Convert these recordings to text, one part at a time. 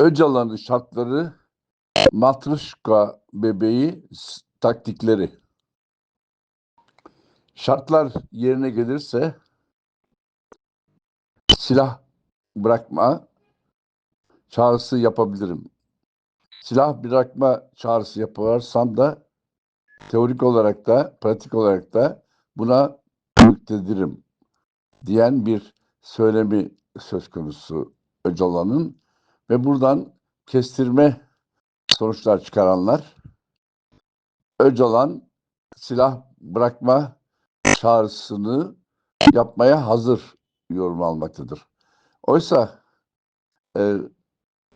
Öcalan'ın şartları Matruşka bebeği taktikleri. Şartlar yerine gelirse silah bırakma çağrısı yapabilirim. Silah bırakma çağrısı yaparsam da teorik olarak da pratik olarak da buna müktedirim diyen bir söylemi söz konusu Öcalan'ın ve buradan kestirme sonuçlar çıkaranlar Öcalan silah bırakma çağrısını yapmaya hazır yorum almaktadır. Oysa e,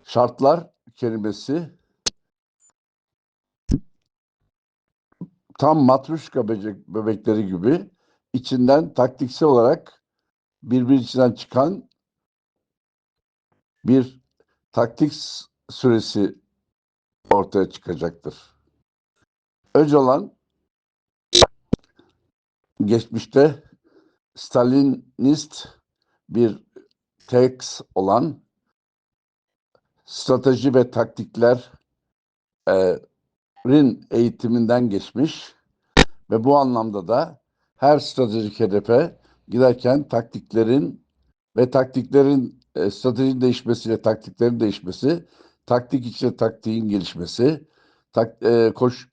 şartlar kelimesi tam matruşka bebek, bebekleri gibi içinden taktiksel olarak birbiri içinden çıkan bir taktik süresi ortaya çıkacaktır. Öcalan geçmişte Stalinist bir tekst olan strateji ve taktiklerin eğitiminden geçmiş ve bu anlamda da her stratejik hedefe giderken taktiklerin ve taktiklerin e, stratejinin değişmesiyle taktiklerin değişmesi, taktik içinde taktiğin gelişmesi, tak, e, koş,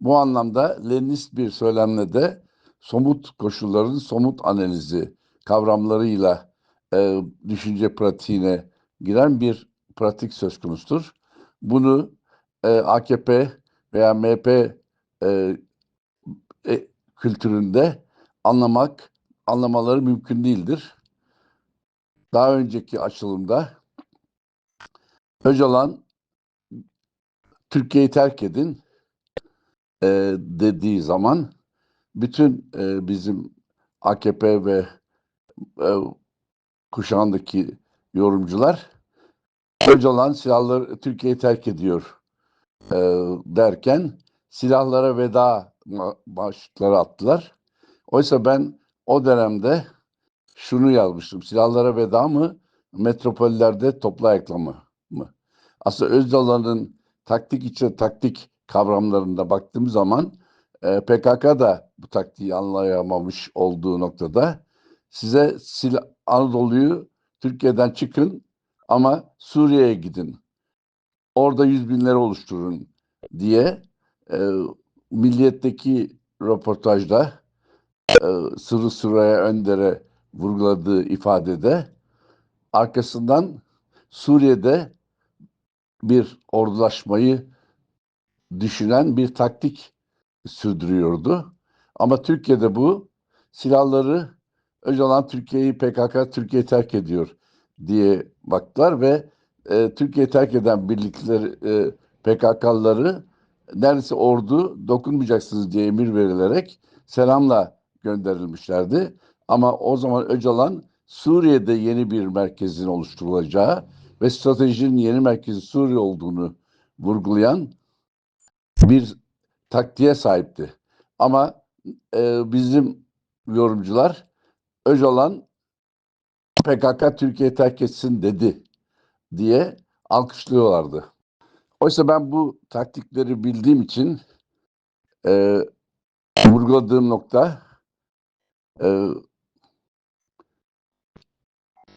bu anlamda Leninist bir söylemle de somut koşulların somut analizi kavramlarıyla e, düşünce pratiğine giren bir pratik söz konusudur. Bunu e, AKP veya MHP e, e, kültüründe anlamak, anlamaları mümkün değildir. Daha önceki açılımda Öcalan Türkiye'yi terk edin e, dediği zaman bütün e, bizim AKP ve e, kuşağındaki yorumcular Öcalan silahları Türkiye'yi terk ediyor e, derken silahlara veda başlıkları attılar. Oysa ben o dönemde şunu yazmıştım. Silahlara veda mı? Metropollerde toplu ayaklama mı? Aslında Öcalan'ın taktik içe taktik kavramlarında baktığım zaman e, PKK da bu taktiği anlayamamış olduğu noktada size silah, Anadolu'yu Türkiye'den çıkın ama Suriye'ye gidin. Orada yüz binleri oluşturun diye e, Milliyet'teki röportajda e, Sırrı Süreyya Önder'e vurguladığı ifadede arkasından Suriye'de bir ordulaşmayı düşünen bir taktik sürdürüyordu. Ama Türkiye'de bu silahları Öcalan Türkiye'yi PKK Türkiye'yi terk ediyor diye baktılar ve e, Türkiye'yi terk eden birlikleri e, PKK'lıları neredeyse ordu dokunmayacaksınız diye emir verilerek selamla gönderilmişlerdi. Ama o zaman Öcalan Suriye'de yeni bir merkezin oluşturulacağı ve stratejinin yeni merkezi Suriye olduğunu vurgulayan bir taktiğe sahipti. Ama e, bizim yorumcular Öcalan PKK Türkiye'yi terk etsin dedi diye alkışlıyorlardı. Oysa ben bu taktikleri bildiğim için e, vurguladığım nokta e,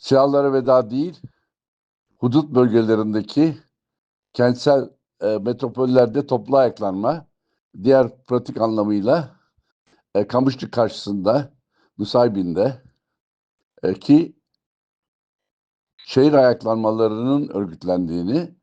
silahlara veda değil, hudut bölgelerindeki kentsel e, metropollerde toplu ayaklanma, diğer pratik anlamıyla e, Kamışlı karşısında, Nusaybin'de e, ki şehir ayaklanmalarının örgütlendiğini,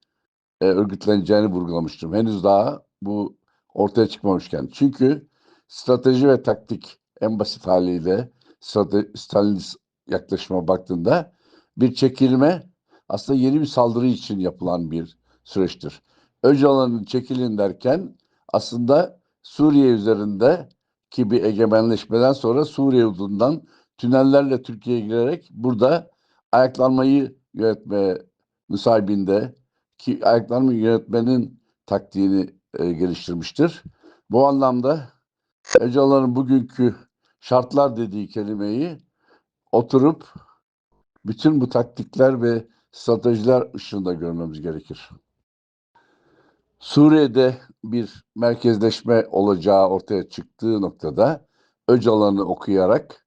e, örgütleneceğini vurgulamıştım. Henüz daha bu ortaya çıkmamışken. Çünkü strateji ve taktik en basit haliyle strate- Stalinist yaklaşıma baktığında bir çekilme aslında yeni bir saldırı için yapılan bir süreçtir. Öcalan'ın çekilin derken aslında Suriye üzerinde ki bir egemenleşmeden sonra Suriye hududundan tünellerle Türkiye'ye girerek burada ayaklanmayı yönetmeye müsahibinde ki ayaklanma yönetmenin taktiğini e, geliştirmiştir. Bu anlamda Öcalan'ın bugünkü şartlar dediği kelimeyi oturup bütün bu taktikler ve stratejiler ışığında görmemiz gerekir. Suriye'de bir merkezleşme olacağı ortaya çıktığı noktada Öcalan'ı okuyarak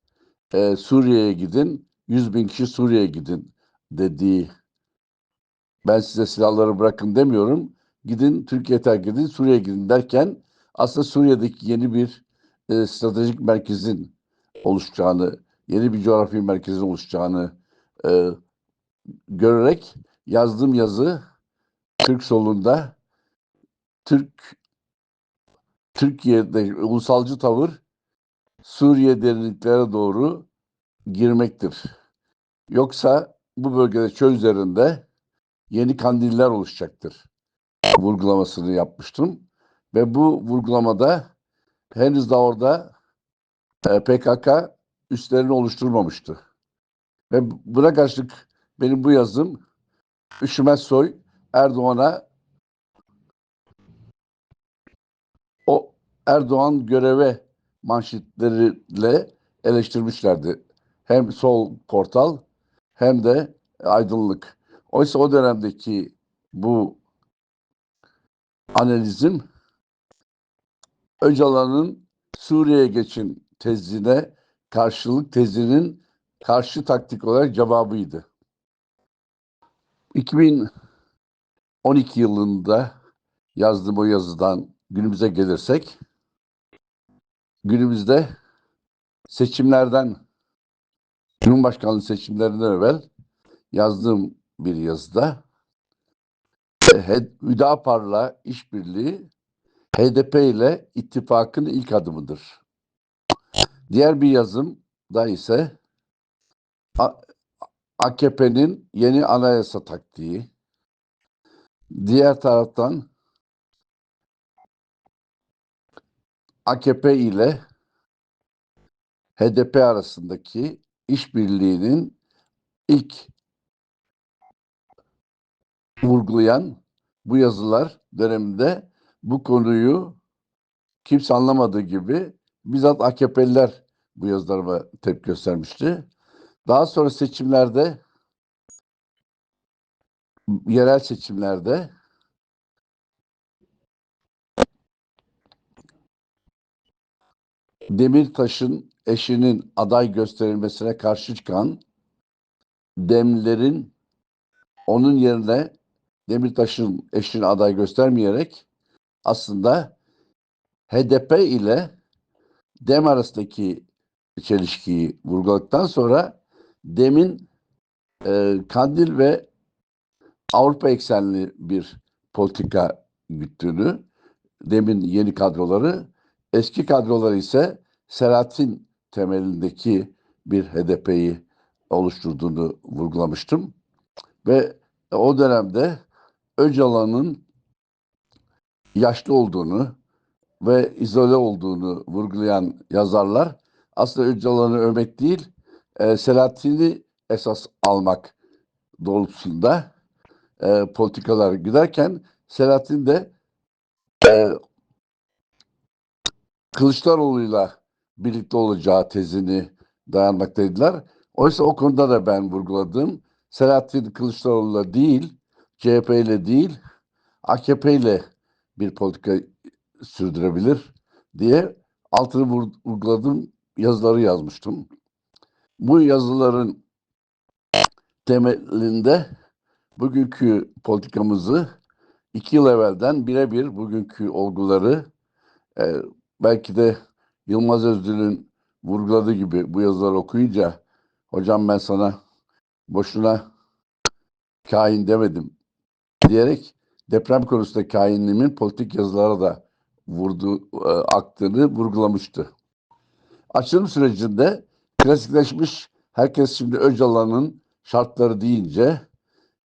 e, Suriye'ye gidin, 100 bin kişi Suriye'ye gidin dediği ben size silahları bırakın demiyorum. Gidin Türkiye terk edin, Suriye'ye gidin derken aslında Suriye'deki yeni bir e, stratejik merkezin oluşacağını, yeni bir coğrafi merkezin oluşacağını e, görerek yazdığım yazı Türk solunda Türk Türkiye'de ulusalcı tavır Suriye derinliklere doğru girmektir. Yoksa bu bölgede çöl üzerinde yeni kandiller oluşacaktır. Vurgulamasını yapmıştım. Ve bu vurgulamada henüz de orada e, PKK üstlerini oluşturmamıştı. Ve buna karşılık benim bu yazım Üşümez Soy Erdoğan'a o Erdoğan göreve manşetleriyle eleştirmişlerdi. Hem sol portal hem de aydınlık. Oysa o dönemdeki bu analizim Öcalan'ın Suriye'ye geçin tezine karşılık tezinin karşı taktik olarak cevabıydı. 2012 yılında yazdığım o yazıdan günümüze gelirsek günümüzde seçimlerden Cumhurbaşkanlığı seçimlerinden evvel yazdığım bir yazıda Hüdapar'la işbirliği HDP ile ittifakın ilk adımıdır. Diğer bir yazım da ise AKP'nin yeni anayasa taktiği. Diğer taraftan AKP ile HDP arasındaki işbirliğinin ilk vurgulayan bu yazılar döneminde bu konuyu kimse anlamadığı gibi bizzat AKP'liler bu yazılarıma tepki göstermişti. Daha sonra seçimlerde yerel seçimlerde Demirtaş'ın eşinin aday gösterilmesine karşı çıkan demlerin onun yerine Demirtaş'ın eşini aday göstermeyerek aslında HDP ile DEM arasındaki çelişkiyi vurguladıktan sonra DEM'in e, Kandil ve Avrupa eksenli bir politika güttüğünü, DEM'in yeni kadroları, eski kadroları ise Selahattin temelindeki bir HDP'yi oluşturduğunu vurgulamıştım. Ve o dönemde Öcalan'ın yaşlı olduğunu ve izole olduğunu vurgulayan yazarlar aslında Öcalan'ı övmek değil, e, Selahattin'i esas almak doğrultusunda e, politikalar giderken Selahattin de e, Kılıçdaroğlu'yla birlikte olacağı tezini dayanmaktaydılar. Oysa o konuda da ben vurguladım. Selahattin Kılıçdaroğlu'la değil, CHP ile değil, AKP ile bir politika sürdürebilir diye altını vurguladım yazıları yazmıştım. Bu yazıların temelinde bugünkü politikamızı iki yıl evvelden birebir bugünkü olguları e, belki de Yılmaz Özdil'in vurguladığı gibi bu yazıları okuyunca hocam ben sana boşuna kain demedim diyerek deprem konusunda kainliğimin politik yazılara da vurdu, e, aktığını vurgulamıştı. Açılım sürecinde klasikleşmiş herkes şimdi Öcalan'ın şartları deyince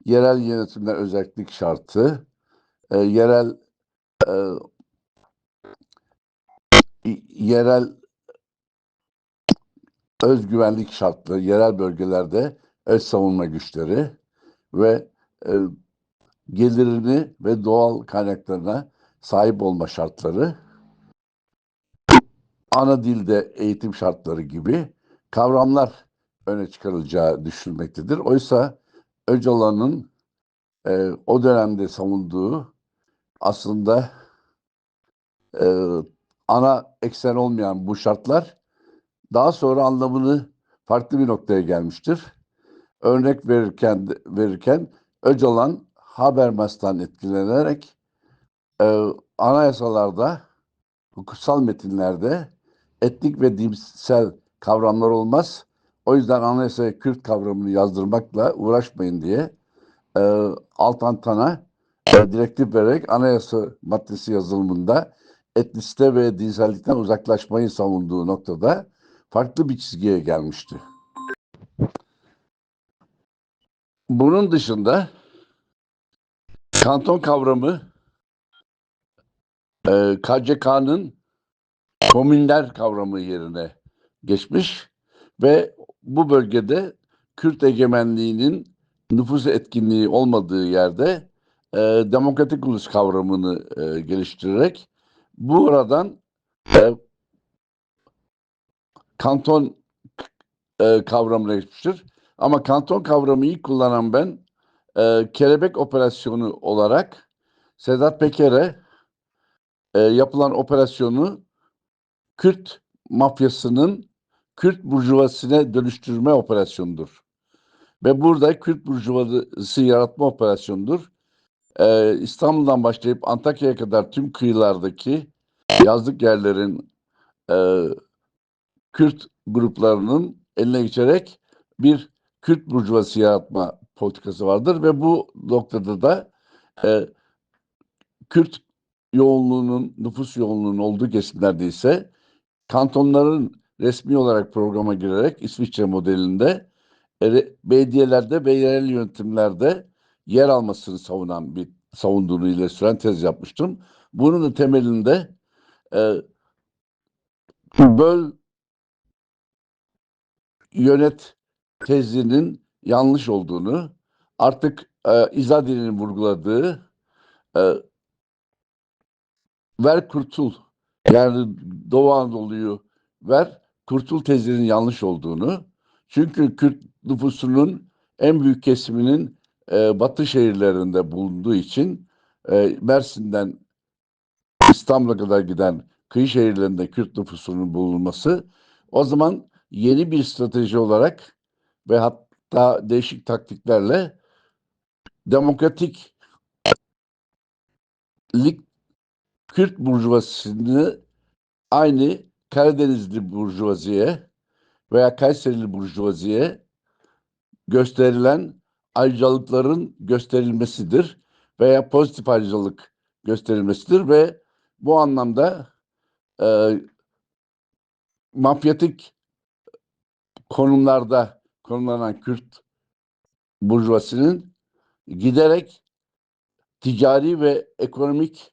yerel yönetimler özellik şartı, e, yerel e, yerel özgüvenlik şartları, yerel bölgelerde öz savunma güçleri ve e, gelirini ve doğal kaynaklarına sahip olma şartları, ana dilde eğitim şartları gibi kavramlar öne çıkarılacağı düşünülmektedir. Oysa Öcalan'ın e, o dönemde savunduğu aslında e, ana eksen olmayan bu şartlar daha sonra anlamını farklı bir noktaya gelmiştir. Örnek verirken verirken Öcalan Habermas'tan etkilenerek e, anayasalarda, hukuksal metinlerde etnik ve dinsel kavramlar olmaz. O yüzden anayasaya Kürt kavramını yazdırmakla uğraşmayın diye e, Altantan'a e, direktif vererek anayasa maddesi yazılımında etnisite ve dinsellikten uzaklaşmayı savunduğu noktada farklı bir çizgiye gelmişti. Bunun dışında kanton kavramı e, KCK'nın komünler kavramı yerine geçmiş ve bu bölgede Kürt egemenliğinin nüfus etkinliği olmadığı yerde e, demokratik ulus kavramını e, geliştirerek buradan e, kanton e, kavramına geçmiştir. Ama kanton kavramı ilk kullanan ben e, kelebek operasyonu olarak Sedat Peker'e e, yapılan operasyonu Kürt mafyasının Kürt burjuvasine dönüştürme operasyonudur. Ve burada Kürt burjuvası yaratma operasyonudur. Ee, İstanbul'dan başlayıp Antakya'ya kadar tüm kıyılardaki yazlık yerlerin e, Kürt gruplarının eline geçerek bir Kürt burjuvası yaratma politikası vardır ve bu noktada da e, Kürt yoğunluğunun, nüfus yoğunluğunun olduğu kesimlerde ise kantonların resmi olarak programa girerek İsviçre modelinde belediyelerde ve yerel yönetimlerde yer almasını savunan bir savunduğunu ile süren tez yapmıştım. Bunun da temelinde e, böl yönet tezinin yanlış olduğunu artık e, İzadi'nin vurguladığı e, ver kurtul. Yani Doğu Anadolu'yu ver kurtul tezinin yanlış olduğunu. Çünkü Kürt nüfusunun en büyük kesiminin e, batı şehirlerinde bulunduğu için e, Mersin'den İstanbul'a kadar giden kıyı şehirlerinde Kürt nüfusunun bulunması o zaman yeni bir strateji olarak ve hatta değişik taktiklerle demokratik lik Kürt burjuvasını aynı Karadenizli burjuvaziye veya Kayserili burjuvaziye gösterilen ayrıcalıkların gösterilmesidir veya pozitif ayrıcalık gösterilmesidir ve bu anlamda e, mafyatik konumlarda konumlanan Kürt burjuvasının giderek ticari ve ekonomik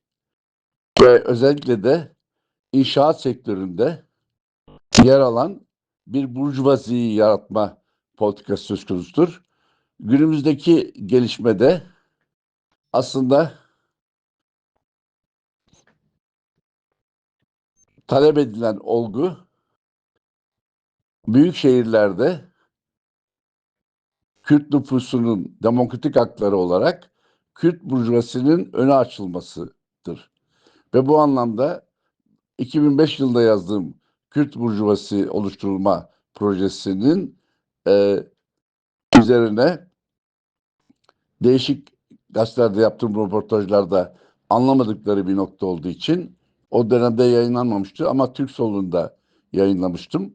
ve özellikle de inşaat sektöründe yer alan bir burjuvaziyi yaratma politikası söz konusudur. Günümüzdeki gelişmede aslında talep edilen olgu büyük şehirlerde Kürt nüfusunun demokratik hakları olarak Kürt burjuvasının öne açılmasıdır. Ve bu anlamda 2005 yılında yazdığım Kürt burjuvası oluşturulma projesinin e, üzerine değişik gazetelerde yaptığım röportajlarda anlamadıkları bir nokta olduğu için o dönemde yayınlanmamıştı ama Türk solunda yayınlamıştım.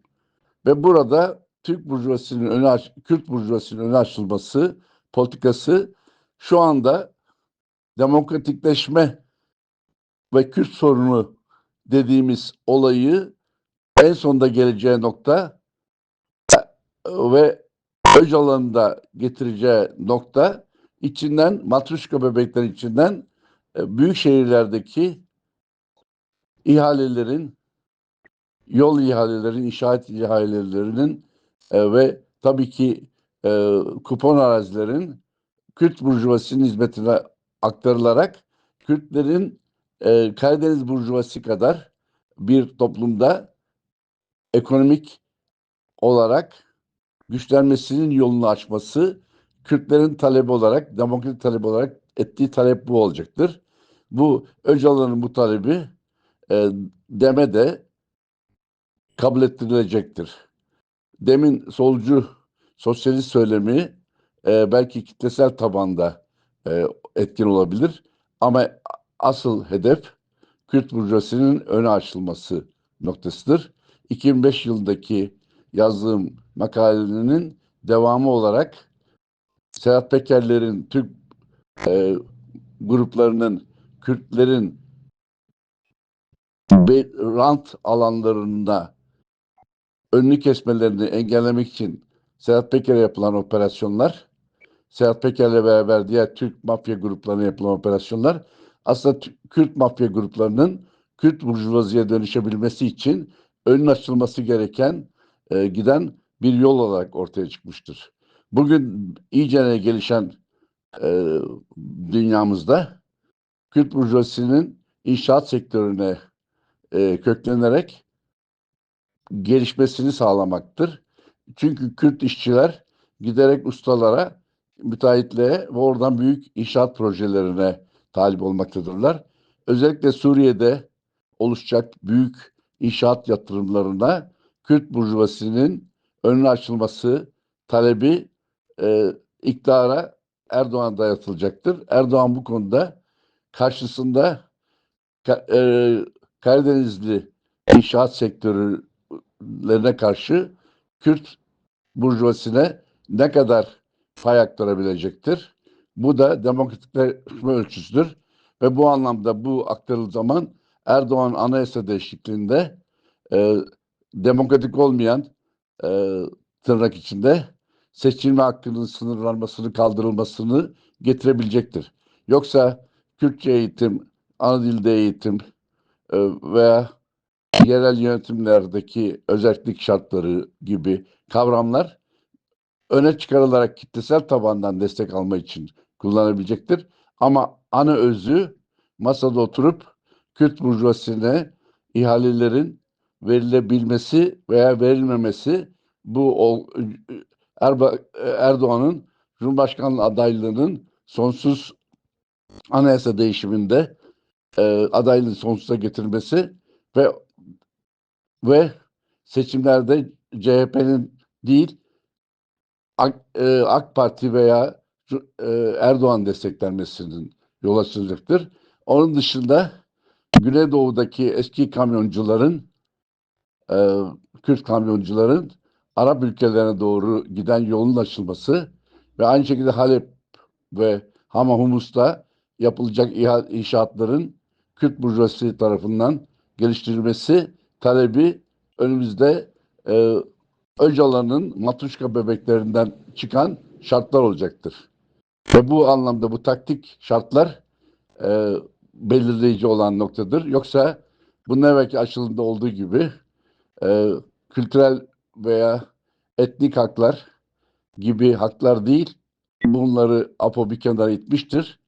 Ve burada Türk burjuvasının öne aç, Kürt burjuvasının öne açılması politikası şu anda demokratikleşme ve Kürt sorunu dediğimiz olayı en sonda geleceği nokta ve Öcalan'ın da getireceği nokta içinden matruşka bebekler içinden e, büyük şehirlerdeki ihalelerin yol ihalelerin, inşaat ihalelerinin e, ve tabii ki e, kupon arazilerin Kürt burjuvasının hizmetine aktarılarak Kürtlerin e, Karadeniz burjuvası kadar bir toplumda ekonomik olarak güçlenmesinin yolunu açması Kürtlerin talebi olarak, demokratik talebi olarak ettiği talep bu olacaktır. Bu Öcalan'ın bu talebi e, deme de kabul ettirilecektir. Demin solcu sosyalist söylemi e, belki kitlesel tabanda e, etkin olabilir ama asıl hedef Kürt burjuvasinin öne açılması noktasıdır. 2005 yılındaki yazdığım makalenin devamı olarak Serhat Pekerler'in Türk e, gruplarının Kürtlerin be, rant alanlarında önünü kesmelerini engellemek için Serhat Peker'e yapılan operasyonlar, Serhat Peker'le beraber diğer Türk mafya gruplarına yapılan operasyonlar aslında Kürt mafya gruplarının Kürt burjuvaziye dönüşebilmesi için önün açılması gereken e, giden bir yol olarak ortaya çıkmıştır. Bugün iyice gelişen e, dünyamızda Kürt burjuvazisinin inşaat sektörüne e, köklenerek gelişmesini sağlamaktır. Çünkü Kürt işçiler giderek ustalara, müteahhitliğe ve oradan büyük inşaat projelerine talip olmaktadırlar. Özellikle Suriye'de oluşacak büyük inşaat yatırımlarına Kürt burjuvasinin önüne açılması talebi e, iktidara Erdoğan dayatılacaktır. Erdoğan bu konuda karşısında Ka- e, Karadenizli inşaat sektörlerine karşı Kürt burjuvasine ne kadar pay aktarabilecektir? Bu da demokratikleşme ölçüsüdür. Ve bu anlamda bu aktarıldığı zaman Erdoğan anayasa değişikliğinde e, demokratik olmayan e, tırnak içinde seçilme hakkının sınırlanmasını, kaldırılmasını getirebilecektir. Yoksa Kürtçe eğitim, ana dilde eğitim e, veya yerel yönetimlerdeki özellik şartları gibi kavramlar öne çıkarılarak kitlesel tabandan destek alma için kullanabilecektir. Ama ana özü masada oturup Kürt burjuvasine ihalelerin verilebilmesi veya verilmemesi bu Erdoğan'ın Cumhurbaşkanlığı adaylığının sonsuz anayasa değişiminde e, adaylığın sonsuza getirmesi ve ve seçimlerde CHP'nin değil AK, e, AK Parti veya Erdoğan desteklenmesinin yol açılacaktır. Onun dışında Güneydoğu'daki eski kamyoncuların e, Kürt kamyoncuların Arap ülkelerine doğru giden yolun açılması ve aynı şekilde Halep ve Hama Humus'ta yapılacak inşaatların Kürt burjuvazisi tarafından geliştirilmesi talebi önümüzde e, Öcalan'ın matruşka bebeklerinden çıkan şartlar olacaktır. Ve bu anlamda bu taktik şartlar e, belirleyici olan noktadır. Yoksa bunun evvelki açılımda olduğu gibi e, kültürel veya etnik haklar gibi haklar değil, bunları APO bir kenara itmiştir.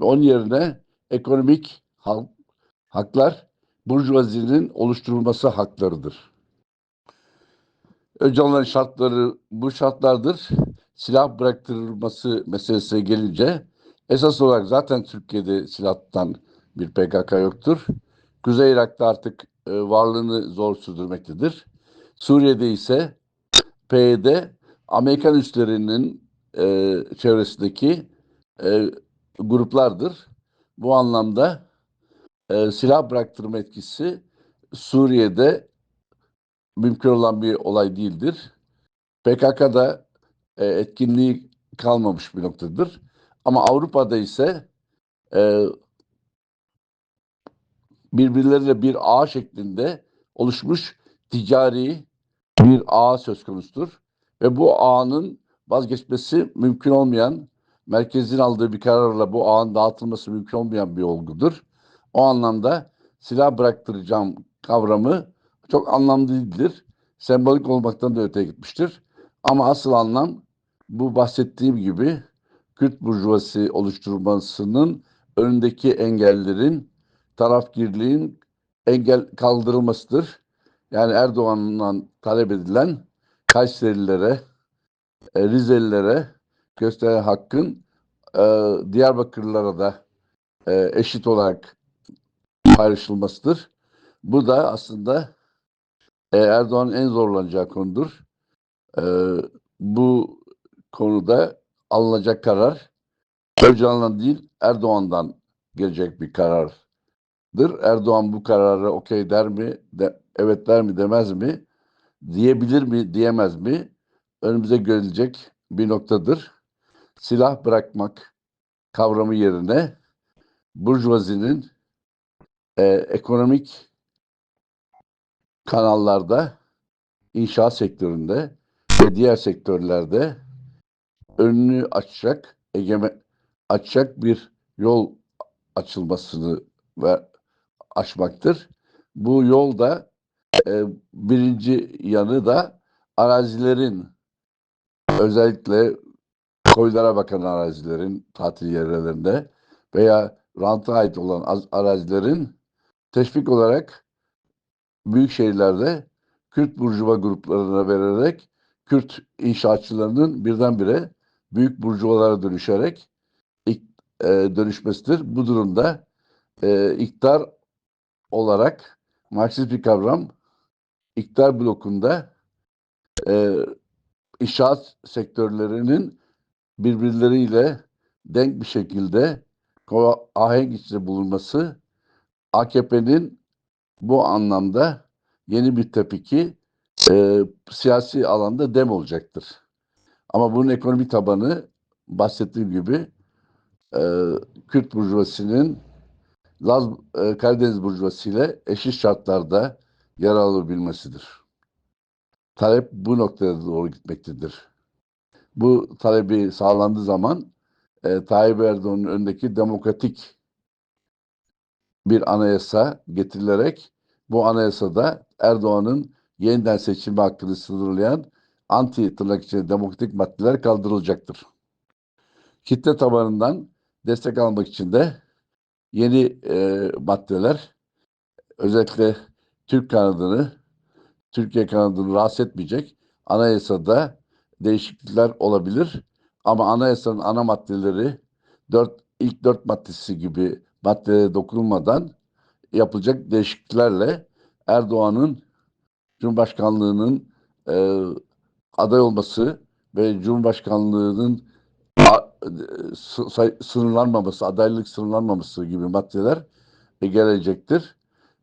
Ve onun yerine ekonomik hak- haklar burjuvazinin oluşturulması haklarıdır. Öcalan'ın şartları bu şartlardır. Silah bıraktırılması meselesine gelince esas olarak zaten Türkiye'de silahtan bir PKK yoktur. Kuzey Irak'ta artık e, varlığını zor sürdürmektedir. Suriye'de ise PYD Amerikan üslerinin e, çevresindeki e, gruplardır. Bu anlamda e, silah bıraktırma etkisi Suriye'de mümkün olan bir olay değildir. PKK'da e, etkinliği kalmamış bir noktadır. Ama Avrupa'da ise e, birbirleriyle bir ağ şeklinde oluşmuş ticari bir ağ söz konusudur. Ve bu ağın vazgeçmesi mümkün olmayan, merkezin aldığı bir kararla bu ağın dağıtılması mümkün olmayan bir olgudur. O anlamda silah bıraktıracağım kavramı çok anlamlı değildir. Sembolik olmaktan da öteye gitmiştir. Ama asıl anlam bu bahsettiğim gibi Kürt burjuvası oluşturulmasının önündeki engellerin tarafgirliğin engel kaldırılmasıdır. Yani Erdoğan'dan talep edilen Kayserililere, e, Rizelilere gösteren hakkın e, Diyarbakırlılara da e, eşit olarak paylaşılmasıdır. Bu da aslında Erdoğan'ın en zorlanacağı konudur. Bu konuda alınacak karar Öcalan'dan değil Erdoğan'dan gelecek bir karardır. Erdoğan bu karara okey der mi, de, evet der mi demez mi, diyebilir mi, diyemez mi önümüze görülecek bir noktadır. Silah bırakmak kavramı yerine Burjuvazi'nin e, ekonomik kanallarda, inşaat sektöründe ve diğer sektörlerde önünü açacak, egeme, açacak bir yol açılmasını ve açmaktır. Bu yolda e, birinci yanı da arazilerin özellikle koylara bakan arazilerin tatil yerlerinde veya ranta ait olan az- arazilerin teşvik olarak büyük şehirlerde Kürt burjuva gruplarına vererek Kürt inşaatçılarının birdenbire büyük burjuvalara dönüşerek ik- e, dönüşmesidir. Bu durumda e, iktidar olarak Marksist bir kavram iktidar blokunda e, inşaat sektörlerinin birbirleriyle denk bir şekilde ahenk içinde bulunması AKP'nin bu anlamda yeni bir tepki e, siyasi alanda dem olacaktır. Ama bunun ekonomik tabanı bahsettiğim gibi e, Kürt burjuvasının Laz e, Karadeniz burjuvası ile eşit şartlarda yer alabilmesidir. Talep bu noktaya doğru gitmektedir. Bu talebi sağlandığı zaman e, Tayyip Erdoğan'ın önündeki demokratik bir anayasa getirilerek bu anayasada Erdoğan'ın yeniden seçilme hakkını sınırlayan anti tırnak içinde demokratik maddeler kaldırılacaktır. Kitle tabanından destek almak için de yeni e, maddeler özellikle Türk kanadını, Türkiye kanadını rahatsız etmeyecek anayasada değişiklikler olabilir. Ama anayasanın ana maddeleri dört, ilk dört maddesi gibi maddelere dokunulmadan yapılacak değişikliklerle Erdoğan'ın Cumhurbaşkanlığının e, aday olması ve Cumhurbaşkanlığının sınırlanmaması, adaylık sınırlanmaması gibi maddeler e, gelecektir.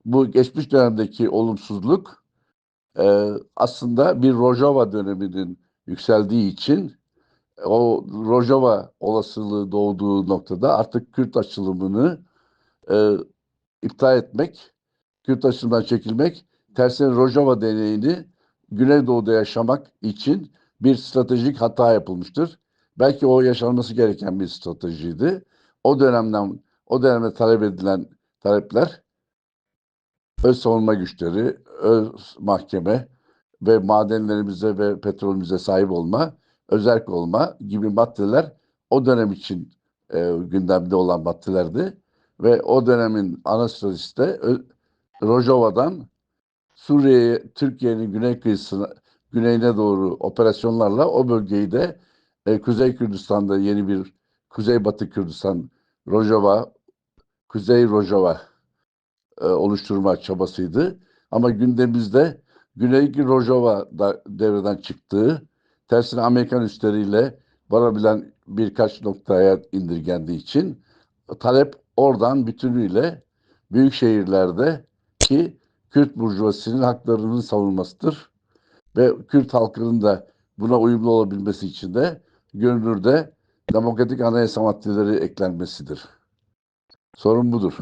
Bu geçmiş dönemdeki olumsuzluk e, aslında bir Rojava döneminin yükseldiği için o Rojava olasılığı doğduğu noktada artık Kürt açılımını e, iptal etmek, Kürt açılımdan çekilmek, tersine Rojava deneyini Güneydoğu'da yaşamak için bir stratejik hata yapılmıştır. Belki o yaşanması gereken bir stratejiydi. O dönemden, o dönemde talep edilen talepler öz savunma güçleri, öz mahkeme ve madenlerimize ve petrolümüze sahip olma, özerk olma gibi maddeler o dönem için e, gündemde olan maddelerdi. Ve o dönemin ana stratejisi de Rojava'dan Suriye'ye, Türkiye'nin güney kıyısına, güneyine doğru operasyonlarla o bölgeyi de e, Kuzey Kürdistan'da yeni bir Kuzeybatı Kürdistan, Rojava, Kuzey Rojava e, oluşturma çabasıydı. Ama gündemimizde Güney Rojava da devreden çıktığı, tersine Amerikan üstleriyle varabilen birkaç noktaya indirgendiği için talep oradan bütünüyle büyük şehirlerde ki Kürt burjuvasının haklarının savunmasıdır. Ve Kürt halkının da buna uyumlu olabilmesi için de görünürde demokratik anayasa maddeleri eklenmesidir. Sorun budur.